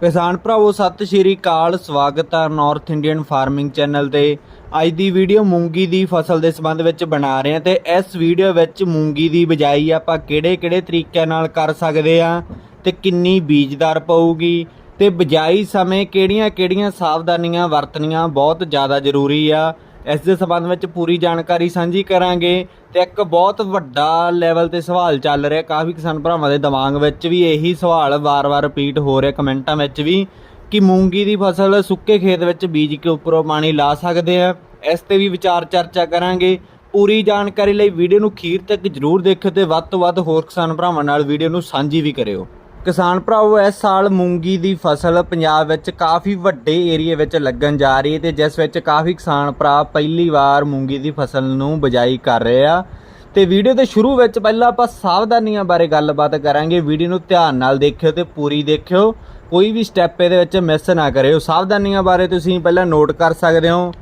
ਕਿਸਾਨ ਭਰਾਵੋ, ਸਤਿ ਸ਼੍ਰੀ ਅਕਾਲ, ਸਵਾਗਤ ਹੈ ਨਾਰਥ ਇੰਡੀਅਨ ਫਾਰਮਿੰਗ ਚੈਨਲ ਤੇ। ਅੱਜ ਦੀ ਵੀਡੀਓ ਮੂੰਗੀ ਦੀ ਫਸਲ ਦੇ ਸੰਬੰਧ ਵਿੱਚ ਬਣਾ ਰਹੇ ਹਾਂ ਤੇ ਇਸ ਵੀਡੀਓ ਵਿੱਚ ਮੂੰਗੀ ਦੀ ਬਿਜਾਈ ਆਪਾਂ ਕਿਹੜੇ-ਕਿਹੜੇ ਤਰੀਕਿਆਂ ਨਾਲ ਕਰ ਸਕਦੇ ਆ ਤੇ ਕਿੰਨੀ ਬੀਜਦਾਰ ਪਊਗੀ ਤੇ ਬਿਜਾਈ ਸਮੇਂ ਕਿਹੜੀਆਂ-ਕਿਹੜੀਆਂ ਸਾਵਧਾਨੀਆਂ ਵਰਤਣੀਆਂ ਬਹੁਤ ਜ਼ਿਆਦਾ ਜ਼ਰੂਰੀ ਆ। ਇਸ ਦੇ ਸੰਬੰਧ ਵਿੱਚ ਪੂਰੀ ਜਾਣਕਾਰੀ ਸਾਂਝੀ ਕਰਾਂਗੇ ਤੇ ਇੱਕ ਬਹੁਤ ਵੱਡਾ ਲੈਵਲ ਤੇ ਸਵਾਲ ਚੱਲ ਰਿਹਾ, ਕਾਫੀ ਕਿਸਾਨ ਭਰਾਵਾਂ ਦੇ ਦਿਮਾਗ ਵਿੱਚ ਵੀ ਇਹੀ ਸਵਾਲ ਵਾਰ-ਵਾਰ ਰਿਪੀਟ ਹੋ ਰਿਹਾ ਕਮੈਂਟਾਂ ਵਿੱਚ ਵੀ, ਕਿ ਮੂੰਗੀ ਦੀ ਫਸਲ ਸੁੱਕੇ ਖੇਤ ਵਿੱਚ ਬੀਜ ਕੇ ਉੱਪਰੋਂ ਪਾਣੀ ਲਾ ਸਕਦੇ ਆ? ਇਸ ਤੇ ਵੀ ਵਿਚਾਰ ਚਰਚਾ ਕਰਾਂਗੇ। ਪੂਰੀ ਜਾਣਕਾਰੀ ਲਈ ਵੀਡੀਓ ਨੂੰ ਅਖੀਰ ਤੱਕ ਜਰੂਰ ਦੇਖਿਓ ਤੇ ਵੱਧ ਤੋਂ ਵੱਧ ਹੋਰ ਕਿਸਾਨ ਭਰਾਵਾਂ ਨਾਲ ਵੀਡੀਓ ਨੂੰ ਸਾਂਝੀ ਵੀ ਕਰਿਓ। ਕਿਸਾਨ ਭਰਾਓ ਇਸ ਸਾਲ ਮੂੰਗੀ ਦੀ ਫਸਲ ਪੰਜਾਬ ਵਿੱਚ ਕਾਫੀ ਵੱਡੇ ਏਰੀਏ ਵਿੱਚ ਲੱਗਣ ਜਾ ਰਹੀ ਹੈ ਤੇ ਜਿਸ ਵਿੱਚ ਕਾਫੀ ਕਿਸਾਨ ਭਰਾ ਪਹਿਲੀ ਵਾਰ ਮੂੰਗੀ ਦੀ ਫਸਲ ਨੂੰ ਬਿਜਾਈ ਕਰ ਰਹੇ ਆ। ਤੇ ਵੀਡੀਓ ਦੇ ਸ਼ੁਰੂ ਵਿੱਚ ਪਹਿਲਾਂ ਆਪਾਂ ਸਾਵਧਾਨੀਆਂ ਬਾਰੇ ਗੱਲਬਾਤ ਕਰਾਂਗੇ। ਵੀਡੀਓ ਨੂੰ ਧਿਆਨ ਨਾਲ ਦੇਖਿਓ ਤੇ ਪੂਰੀ ਦੇਖਿਓ। ਕੋਈ ਵੀ ਸਟੈਪ ਇਹਦੇ ਵਿੱਚ ਮਿਸ ਨਾ ਕਰਿਓ। ਸਾਵਧਾਨੀਆਂ ਬਾਰੇ ਤੁਸੀਂ ਪਹਿਲਾਂ ਨੋਟ ਕਰ ਸਕਦੇ ਹੋ।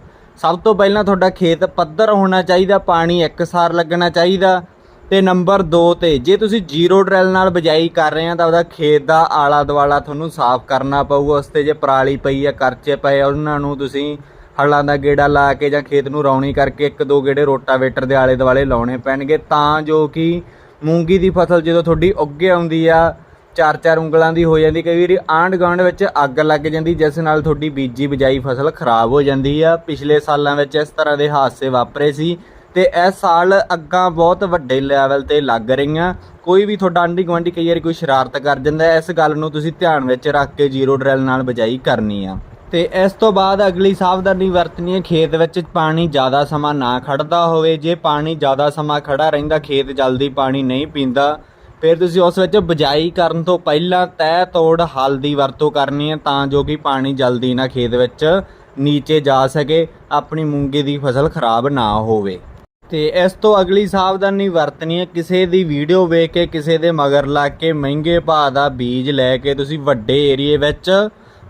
ਸਭ ਤੋਂ ਪਹਿਲਾਂ ਤੁਹਾਡਾ ਖੇਤ ਪੱਧਰ ਹੋਣਾ ਚਾਹੀਦਾ, ਪਾਣੀ ਇੱਕਸਾਰ ਲੱਗਣਾ ਚਾਹੀਦਾ। ਤੇ ਨੰਬਰ 2 ਤੇ ਜੇ ਤੁਸੀਂ ਜ਼ੀਰੋ ਡਰੈਲ ਨਾਲ ਬਿਜਾਈ ਕਰ ਰਹੇ ਆ ਤਾਂ ਉਹਦਾ ਖੇਤ ਦਾ ਆਲਾ ਦੁਆਲਾ ਤੁਹਾਨੂੰ ਸਾਫ਼ ਕਰਨਾ ਪਊਗਾ, ਉਸ ਤੇ ਜੇ ਪਰਾਲੀ ਪਈ ਆ, ਕਰਚੇ ਪਏ ਆ, ਉਹਨਾਂ ਨੂੰ ਤੁਸੀਂ ਹਲਾਂ ਦਾ ਗੇੜਾ ਲਾ ਕੇ ਜਾਂ ਖੇਤ ਨੂੰ ਰੌਣੀ ਕਰਕੇ ਇੱਕ ਦੋ ਗੇੜੇ ਰੋਟਾਵੇਟਰ ਦੇ ਆਲੇ ਦੁਆਲੇ ਲਾਉਣੇ ਪੈਣਗੇ ਤਾਂ ਜੋ ਕਿ ਮੂੰਗੀ ਦੀ ਫਸਲ ਜਦੋਂ ਤੁਹਾਡੀ ਉੱਗੇ ਆਉਂਦੀ ਆ, ਚਾਰ ਚਾਰ ਉਂਗਲਾਂ ਦੀ ਹੋ ਜਾਂਦੀ, ਕਈ ਵਾਰੀ ਆਂਢ ਗੁਆਂਢ ਵਿੱਚ ਅੱਗ ਲੱਗ ਜਾਂਦੀ, ਜਿਸ ਨਾਲ ਤੁਹਾਡੀ ਬੀਜੀ ਬਿਜਾਈ ਫਸਲ ਖਰਾਬ ਹੋ ਜਾਂਦੀ ਆ। ਪਿਛਲੇ ਸਾਲਾਂ ਵਿੱਚ ਇਸ ਤਰ੍ਹਾਂ ਦੇ ਹਾਦਸੇ ਵਾਪਰੇ ਸੀ। ਤੇ ਇਹ ਸਾਲ ਅੱਗਾਂ ਬਹੁਤ ਵੱਡੇ ਲੈਵਲ ਤੇ ਲੱਗ ਰਹੀਆਂ। ਕੋਈ ਵੀ ਤੁਹਾਡਾ ਆਂਢੀ ਗੁਆਂਢੀ ਕਈ ਵਾਰੀ ਕੋਈ ਸ਼ਰਾਰਤ ਕਰ ਜਾਂਦਾ ਇਸ ਗੱਲ ਨੂੰ ਤੁਸੀਂ ਧਿਆਨ ਵਿੱਚ ਰੱਖ ਕੇ ਜ਼ੀਰੋ ਡਰੈਲ ਨਾਲ ਬਿਜਾਈ ਕਰਨੀ ਆ। ਤੇ ਇਸ ਤੋਂ ਬਾਅਦ ਅਗਲੀ ਸਾਵਧਾਨੀ ਵਰਤਣੀ ਹੈ, ਖੇਤ ਵਿੱਚ ਪਾਣੀ ਜ਼ਿਆਦਾ ਸਮਾਂ ਨਾ ਖੜਦਾ ਹੋਵੇ। ਜੇ ਪਾਣੀ ਜ਼ਿਆਦਾ ਸਮਾਂ ਖੜਾ ਰਹਿੰਦਾ, ਖੇਤ ਜਲਦੀ ਪਾਣੀ ਨਹੀਂ ਪੀਂਦਾ, ਫਿਰ ਤੁਸੀਂ ਉਸ ਵਿੱਚ ਬਿਜਾਈ ਕਰਨ ਤੋਂ ਪਹਿਲਾਂ ਤਹਿ ਤੋੜ ਹਲ ਦੀ ਵਰਤੋਂ ਕਰਨੀ ਹੈ, ਤਾਂ ਜੋ ਕਿ ਪਾਣੀ ਜਲਦੀ ਨਾ ਖੇਤ ਵਿੱਚ ਨੀਚੇ ਜਾ ਸਕੇ, ਆਪਣੀ ਮੂੰਗੀ ਦੀ ਫਸਲ ਖਰਾਬ ਨਾ ਹੋਵੇ। ਤੇ ਇਸ ਤੋਂ ਅਗਲੀ ਸਾਵਧਾਨੀ ਵਰਤਣੀ ਹੈ ਕਿਸੇ ਦੀ ਵੀਡੀਓ ਵੇਖ ਕੇ, ਕਿਸੇ ਦੇ ਮਗਰ ਲੱਗ ਕੇ, ਮਹਿੰਗੇ ਭਾਅ ਦਾ ਬੀਜ ਲੈ ਕੇ, ਤੁਸੀਂ ਵੱਡੇ ਏਰੀਏ ਵਿੱਚ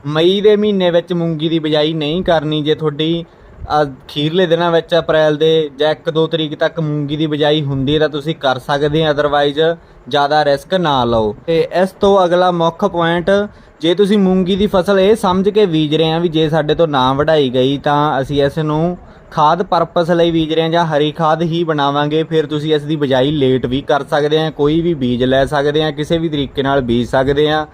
ਮਈ ਦੇ ਮਹੀਨੇ ਵਿੱਚ ਮੂੰਗੀ ਦੀ ਬਿਜਾਈ ਨਹੀਂ ਕਰਨੀ, ਜੇ ਤੁਹਾਡੀ ਅਖੀਰਲੇ ਦਿਨਾਂ ਵਿੱਚ ਅਪ੍ਰੈਲ ਦੇ ਜਾਂ 1-2 ਤਰੀਕ ਤੱਕ ਮੂੰਗੀ ਦੀ ਬਿਜਾਈ ਹੁੰਦੀ ਤਾਂ ਤੁਸੀਂ ਕਰ ਸਕਦੇ ਆ ਅਦਰਵਾਈਜ਼ ਜ਼ਿਆਦਾ ਰਿਸਕ ਨਾ ਲਓ। ਤੇ ਇਸ ਤੋਂ ਅਗਲਾ ਮੁੱਖ ਪੁਆਇੰਟ ਜੇ ਤੁਸੀਂ ਮੂੰਗੀ ਦੀ ਫਸਲ ਇਹ ਸਮਝ ਕੇ ਬੀਜ ਰਹੇ ਆ ਵੀ ਜੇ ਸਾਡੇ ਤੋਂ ਨਾ ਵਢਾਈ ਗਈ ਤਾਂ ਅਸੀਂ ਇਸ ਨੂੰ ਖਾਦ ਪਰਪਸ ਲਈ ਬੀਜ ਰਹੇ ਹਾਂ ਜਾਂ ਹਰੀ ਖਾਦ ਹੀ ਬਣਾਵਾਂਗੇ, ਫਿਰ ਤੁਸੀਂ ਇਸ ਦੀ ਬਿਜਾਈ ਲੇਟ ਵੀ ਕਰ ਸਕਦੇ ਆ, ਕੋਈ ਵੀ ਬੀਜ ਲੈ ਸਕਦੇ ਆ, ਕਿਸੇ ਵੀ ਤਰੀਕੇ ਨਾਲ ਬੀਜ ਸਕਦੇ ਆ।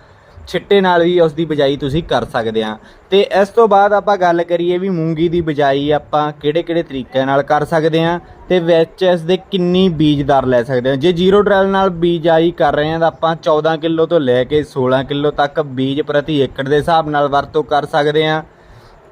ਛਿੱਟੇ ਨਾਲ ਵੀ ਉਸ ਦੀ ਬਿਜਾਈ ਤੁਸੀਂ ਕਰ ਸਕਦੇ ਆ। ਤੇ ਇਸ ਤੋਂ ਬਾਅਦ ਆਪਾਂ ਗੱਲ ਕਰੀਏ ਵੀ ਮੂੰਗੀ ਦੀ ਬਿਜਾਈ ਆਪਾਂ ਕਿਹੜੇ-ਕਿਹੜੇ ਤਰੀਕਿਆਂ ਨਾਲ ਕਰ ਸਕਦੇ ਆ ਤੇ ਵਿੱਚ ਇਸ ਦੇ ਕਿੰਨੀ ਬੀਜਦਾਰ ਲੈ ਸਕਦੇ ਆ। ਜੇ ਜ਼ੀਰੋ ਡਰੈਲ ਨਾਲ ਬੀਜਾਈ ਕਰ ਰਹੇ ਆ ਤਾਂ ਆਪਾਂ 14 ਕਿਲੋ ਤੋਂ ਲੈ ਕੇ 16 ਕਿਲੋ ਤੱਕ ਬੀਜ ਪ੍ਰਤੀ ਏਕੜ ਦੇ ਹਿਸਾਬ ਨਾਲ ਵਰਤੋਂ ਕਰ ਸਕਦੇ ਆ।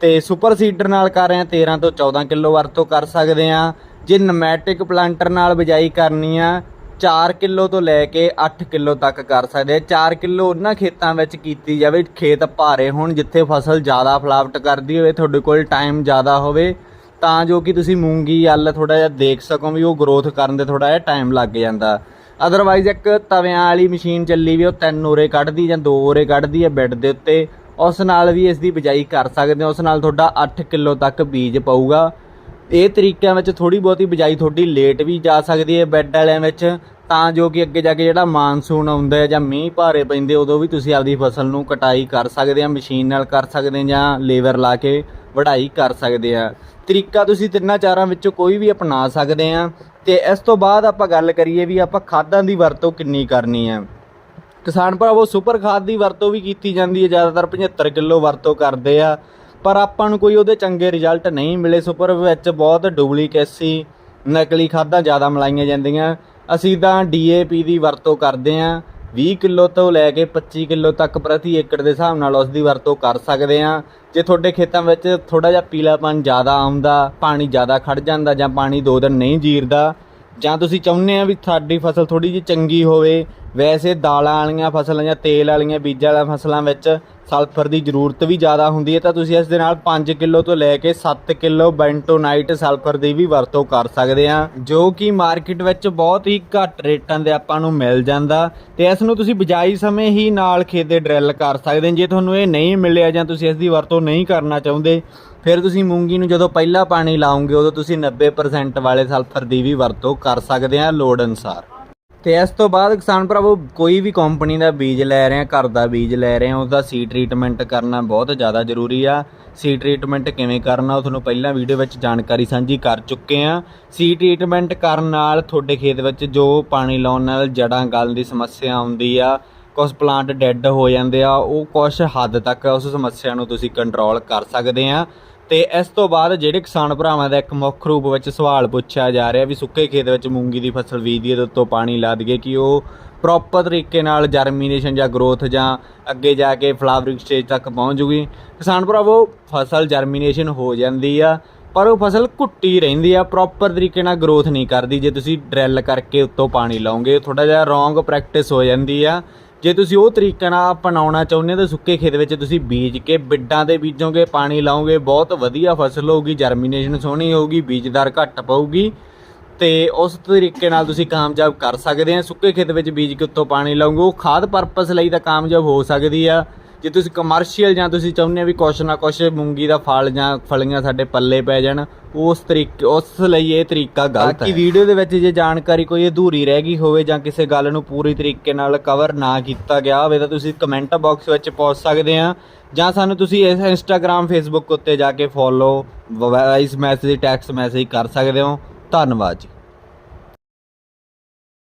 ਤੇ ਸੁਪਰ ਸੀਡਰ ਨਾਲ ਕਰ ਰਹੇ ਆ 13 ਤੋਂ 14 ਕਿਲੋ ਵਰਤੋਂ ਕਰ ਸਕਦੇ ਆ। ਜੇ ਨਮੈਟਿਕ ਪਲਾਂਟਰ ਨਾਲ ਬਿਜਾਈ ਕਰਨੀ ਆ 4 ਕਿਲੋ ਤੋਂ ਲੈ ਕੇ 8 ਕਿਲੋ ਤੱਕ ਕਰ ਸਕਦੇ ਆ। 4 ਕਿਲੋ ਉਹਨਾਂ ਖੇਤਾਂ ਵਿੱਚ ਕੀਤੀ ਜਾਵੇ, ਖੇਤ ਭਾਰੇ ਹੋਣ ਜਿੱਥੇ ਫਸਲ ਜ਼ਿਆਦਾ ਫਲਾਵਟ ਕਰਦੀ ਹੋਵੇ, ਤੁਹਾਡੇ ਕੋਲ ਟਾਈਮ ਜ਼ਿਆਦਾ ਹੋਵੇ, ਤਾਂ ਜੋ ਕਿ ਤੁਸੀਂ ਮੂੰਗੀ, ਅੱਲ ਥੋੜਾ ਜਿਹਾ ਦੇਖ ਸਕੋ ਵੀ ਉਹ ਗਰੋਥ ਕਰਨ ਦੇ ਥੋੜਾ ਜਿਹਾ ਟਾਈਮ ਲੱਗ ਜਾਂਦਾ। ਅਦਰਵਾਈਜ਼ ਇੱਕ ਤਵਿਆਂ ਵਾਲੀ ਮਸ਼ੀਨ ਚੱਲੀ ਵੀ ਉਹ ਤਿੰਨ ਓਰੇ ਕੱਢਦੀ ਜਾਂ ਦੋ ਓਰੇ ਕੱਢਦੀ ਹੈ ਬੈੱਡ ਦੇ ਉੱਤੇ, ਉਸ ਨਾਲ ਵੀ ਇਸ ਦੀ ਬਿਜਾਈ ਕਰ ਸਕਦੇ ਹੋ, ਉਸ ਨਾਲ ਤੁਹਾਡਾ 8 ਕਿਲੋ ਤੱਕ ਬੀਜ ਪਊਗਾ। ਇਹ ਤਰੀਕਿਆਂ ਵਿੱਚ ਥੋੜੀ ਬਹੁਤੀ ਬਿਜਾਈ ਤੁਹਾਡੀ ਲੇਟ ਵੀ ਜਾ ਸਕਦੀ ਹੈ ਬੈੱਡ ਵਾਲਿਆਂ ਵਿੱਚ, ਤਾਂ ਜੋ ਕਿ ਅੱਗੇ ਜਾ ਕੇ ਜਿਹੜਾ ਮਾਨਸੂਨ ਆਉਂਦਾ ਹੈ ਜਾਂ ਮੀਂਹ ਭਾਰੇ ਪੈਂਦੇ, ਉਦੋਂ ਵੀ ਤੁਸੀਂ ਆਪਦੀ ਫਸਲ ਨੂੰ ਕਟਾਈ ਕਰ ਸਕਦੇ ਆ ਮਸ਼ੀਨ ਨਾਲ ਕਰ ਸਕਦੇ ਆ ਜਾਂ ਲੇਬਰ ਲਾ ਕੇ ਵਢਾਈ ਕਰ ਸਕਦੇ ਆ ਤਰੀਕਾ ਤੁਸੀਂ ਤਿੰਨਾਂ ਚਾਰਾਂ ਵਿੱਚੋਂ ਕੋਈ ਵੀ ਅਪਣਾ ਸਕਦੇ ਆ ਤੇ ਇਸ ਤੋਂ ਬਾਅਦ ਆਪਾਂ ਗੱਲ ਕਰੀਏ ਵੀ ਆਪਾਂ ਖਾਦਾਂ ਦੀ ਵਰਤੋਂ ਕਿੰਨੀ ਕਰਨੀ ਹੈ। ਕਿਸਾਨ ਭਰਾਵੋ ਸੁਪਰ ਖਾਦ ਦੀ ਵਰਤੋਂ ਵੀ ਕੀਤੀ ਜਾਂਦੀ ਹੈ, ਜ਼ਿਆਦਾਤਰ 75 ਕਿਲੋ ਵਰਤੋਂ ਕਰਦੇ ਆ। ਪਰ ਆਪਾਂ ਨੂੰ ਕੋਈ ਉਹਦੇ ਚੰਗੇ ਰਿਜ਼ਲਟ ਨਹੀਂ ਮਿਲੇ। ਸੁਪਰ ਵਿੱਚ ਬਹੁਤ ਡੁਪਲੀਕੇਸੀ ਨਕਲੀ ਖਾਦਾਂ ਜ਼ਿਆਦਾ ਮਿਲਾਈਆਂ ਜਾਂਦੀਆਂ। ਅਸੀਂ ਤਾਂ ਡੀਏਪੀ ਦੀ ਵਰਤੋਂ ਕਰਦੇ ਆ 20 ਕਿਲੋ ਤੋਂ ਲੈ ਕੇ 25 ਕਿਲੋ ਤੱਕ ਪ੍ਰਤੀ ਏਕੜ ਦੇ ਹਿਸਾਬ ਨਾਲ ਉਸ ਦੀ ਵਰਤੋਂ ਕਰ ਸਕਦੇ ਆ ਜੇ ਤੁਹਾਡੇ ਖੇਤਾਂ ਵਿੱਚ ਥੋੜਾ ਜਿਹਾ ਪੀਲਾਪਨ ਜ਼ਿਆਦਾ ਆਉਂਦਾ, ਪਾਣੀ ਜ਼ਿਆਦਾ ਖੜ ਜਾਂਦਾ ਜਾਂ ਪਾਣੀ ਦੋ ਦਿਨ ਨਹੀਂ ਜੀਰਦਾ ਜਾਂ ਤੁਸੀਂ ਚਾਹੁੰਦੇ ਆ ਵੀ ਸਾਡੀ ਫਸਲ ਥੋੜੀ ਜਿਹੀ ਚੰਗੀ ਹੋਵੇ, ਵੈਸੇ ਦਾਲਾਂ ਵਾਲੀਆਂ ਫਸਲਾਂ ਜਾਂ ਤੇਲ ਵਾਲੀਆਂ ਬੀਜਾਂ ਵਾਲੀਆਂ ਫਸਲਾਂ ਵਿੱਚ ਸਲਫਰ ਦੀ ਜ਼ਰੂਰਤ ਵੀ ਜ਼ਿਆਦਾ ਹੁੰਦੀ ਹੈ, ਤਾਂ ਤੁਸੀਂ ਇਸ ਦੇ ਨਾਲ 5 ਕਿਲੋ ਤੋਂ ਲੈ ਕੇ 7 ਕਿਲੋ ਬੈਂਟੋਨਾਈਟ ਸਲਫਰ ਦੀ ਵੀ ਵਰਤੋਂ ਕਰ ਸਕਦੇ ਆ, ਜੋ ਕਿ ਮਾਰਕੀਟ ਵਿੱਚ ਬਹੁਤ ਹੀ ਘੱਟ ਰੇਟਾਂ ਦੇ ਆਪਾਂ ਨੂੰ ਮਿਲ ਜਾਂਦਾ ਤੇ ਇਸ ਨੂੰ ਤੁਸੀਂ ਬਿਜਾਈ ਸਮੇਂ ਹੀ ਨਾਲ ਖੇਤ ਦੇ ਡਰਿਲ ਕਰ ਸਕਦੇ ਜੇ ਤੁਹਾਨੂੰ ਇਹ ਨਹੀਂ ਮਿਲਿਆ ਜਾਂ ਤੁਸੀਂ ਇਸ ਦੀ ਵਰਤੋਂ ਨਹੀਂ ਕਰਨਾ ਚਾਹੁੰਦੇ ਫਿਰ ਤੁਸੀਂ ਮੂੰਗੀ ਨੂੰ ਜਦੋਂ ਪਹਿਲਾ ਪਾਣੀ ਲਾਉਂਗੇ, ਉਦੋਂ ਤੁਸੀਂ 90% ਵਾਲੇ ਸਲਫਰ ਦੀ ਵੀ ਵਰਤੋਂ ਕਰ ਸਕਦੇ ਆ ਲੋੜ ਅਨੁਸਾਰ। ਤੇ ਇਸ ਤੋਂ ਬਾਅਦ ਕਿਸਾਨ ਭਰਾਵੋ, ਕੋਈ ਵੀ ਕੰਪਨੀ ਦਾ ਬੀਜ ਲੈ ਰਹੇ ਆ ਘਰ ਦਾ ਬੀਜ ਲੈ ਰਹੇ ਆ ਉਹਦਾ ਸੀ ਟ੍ਰੀਟਮੈਂਟ ਕਰਨਾ ਬਹੁਤ ਜ਼ਿਆਦਾ ਜ਼ਰੂਰੀ ਆ। ਸੀ ਟ੍ਰੀਟਮੈਂਟ ਕਿਵੇਂ ਕਰਨਾ, ਉਹ ਤੁਹਾਨੂੰ ਪਹਿਲਾਂ ਵੀਡੀਓ ਵਿੱਚ ਜਾਣਕਾਰੀ ਸਾਂਝੀ ਕਰ ਚੁੱਕੇ ਆ ਸੀ ਟ੍ਰੀਟਮੈਂਟ ਕਰਨ ਨਾਲ ਤੁਹਾਡੇ ਖੇਤ ਵਿੱਚ ਜੋ ਪਾਣੀ ਲਾਉਣ ਨਾਲ ਜੜਾਂ ਗਲਣ ਦੀ ਸਮੱਸਿਆ ਆਉਂਦੀ ਆ ਕੁਝ ਪਲਾਂਟ ਡੈੱਡ ਹੋ ਜਾਂਦੇ ਆ, ਉਹ ਕੁਝ ਹੱਦ ਤੱਕ ਉਸ ਸਮੱਸਿਆ ਨੂੰ ਤੁਸੀਂ ਕੰਟਰੋਲ ਕਰ ਸਕਦੇ ਆ ਤੇ ਇਸ ਤੋਂ ਬਾਅਦ ਜਿਹੜੇ ਕਿਸਾਨ ਭਰਾਵਾਂ ਦਾ ਇੱਕ ਮੁੱਖ ਰੂਪ ਵਿੱਚ ਸਵਾਲ ਪੁੱਛਿਆ ਜਾ ਰਿਹਾ ਵੀ ਸੁੱਕੇ ਖੇਤ ਵਿੱਚ ਮੂੰਗੀ ਦੀ ਫਸਲ ਬੀਜੀਏ ਤੇ ਉੱਤੋਂ ਪਾਣੀ ਲਾ ਦਈਏ ਕਿ ਉਹ ਪ੍ਰੋਪਰ ਤਰੀਕੇ ਨਾਲ ਜਰਮੀਨੇਸ਼ਨ ਜਾਂ ਗਰੋਥ ਜਾਂ ਅੱਗੇ ਜਾ ਕੇ ਫਲਾਵਰਿੰਗ ਸਟੇਜ ਤੱਕ ਪਹੁੰਚ ਜੂਗੀ। ਕਿਸਾਨ ਭਰਾਵੋ, ਫਸਲ ਜਰਮੀਨੇਸ਼ਨ ਹੋ ਜਾਂਦੀ ਆ, ਪਰ ਉਹ ਫਸਲ ਘੁੱਟੀ ਰਹਿੰਦੀ ਆ ਪ੍ਰੋਪਰ ਤਰੀਕੇ ਨਾਲ ਗਰੋਥ ਨਹੀਂ ਕਰਦੀ। ਜੇ ਤੁਸੀਂ ਡਰਿਲ ਕਰਕੇ ਉੱਤੋਂ ਪਾਣੀ ਲਾਓਗੇ ਥੋੜਾ ਜਿਹਾ ਰੋਂਗ ਪ੍ਰੈਕਟਿਸ ਹੋ ਜਾਂਦੀ ਆ। ਜੇ ਤੁਸੀਂ ਉਹ ਤਰੀਕਾ ਨਾਲ ਅਪਣਾਉਣਾ ਚਾਹੁੰਦੇ ਹੋ ਤਾਂ ਸੁੱਕੇ ਖੇਤ ਵਿੱਚ ਤੁਸੀਂ ਬੀਜ ਕੇ, ਬਿੱਡਾਂ ਦੇ ਬੀਜੋਗੇ, ਪਾਣੀ ਲਾਓਗੇ, ਬਹੁਤ ਵਧੀਆ ਫਸਲ ਹੋਊਗੀ ਜਰਮੀਨੇਸ਼ਨ ਸੋਹਣੀ ਹੋਊਗੀ, ਬੀਜਦਾਰ ਘੱਟ ਪਊਗੀ ਤੇ ਉਸ ਤਰੀਕੇ ਨਾਲ ਤੁਸੀਂ ਕਾਮਯਾਬ ਕਰ ਸਕਦੇ ਆ। ਸੁੱਕੇ ਖੇਤ ਵਿੱਚ ਬੀਜ ਕੇ ਉੱਤੋਂ ਪਾਣੀ ਲਾਓਗੇ, ਉਹ ਖਾਦ ਪਰਪਸ ਲਈ ਤਾਂ ਕਾਮਯਾਬ ਹੋ ਸਕਦੀ ਆ। ਜੇ ਤੁਸੀਂ ਕਮਰਸ਼ੀਅਲ ਜਾਂ ਤੁਸੀਂ ਚਾਹੁੰਦੇ ਆ ਵੀ ਕੁਛ ਨਾ ਕੁਛ ਮੂੰਗੀ ਦਾ ਫਲ ਜਾਂ ਫਲੀਆਂ ਸਾਡੇ ਪੱਲੇ ਪੈ ਜਾਣ ਉਸ ਤਰੀਕੇ ਉਸ ਲਈ ਇਹ ਤਰੀਕਾ ਗਲਤ ਹੈ। ਬਾਕੀ ਵੀਡੀਓ ਦੇ ਵਿੱਚ ਜੇ ਜਾਣਕਾਰੀ ਕੋਈ ਅਧੂਰੀ ਰਹਿ ਗਈ ਹੋਵੇ ਜਾਂ ਕਿਸੇ ਗੱਲ ਨੂੰ ਪੂਰੀ ਤਰੀਕੇ ਨਾਲ ਕਵਰ ਨਾ ਕੀਤਾ ਗਿਆ ਹੋਵੇ ਤਾਂ ਤੁਸੀਂ ਕਮੈਂਟ ਬਾਕਸ ਵਿੱਚ ਪੁੱਛ ਸਕਦੇ ਆ ਜਾਂ ਸਾਨੂੰ ਤੁਸੀਂ ਇਸ ਇੰਸਟਾਗ੍ਰam ਫੇਸਬੁੱਕ ਉੱਤੇ ਜਾ ਕੇ follow voice message text message ਕਰ ਸਕਦੇ ਹੋ। ਧੰਨਵਾਦ ਜੀ।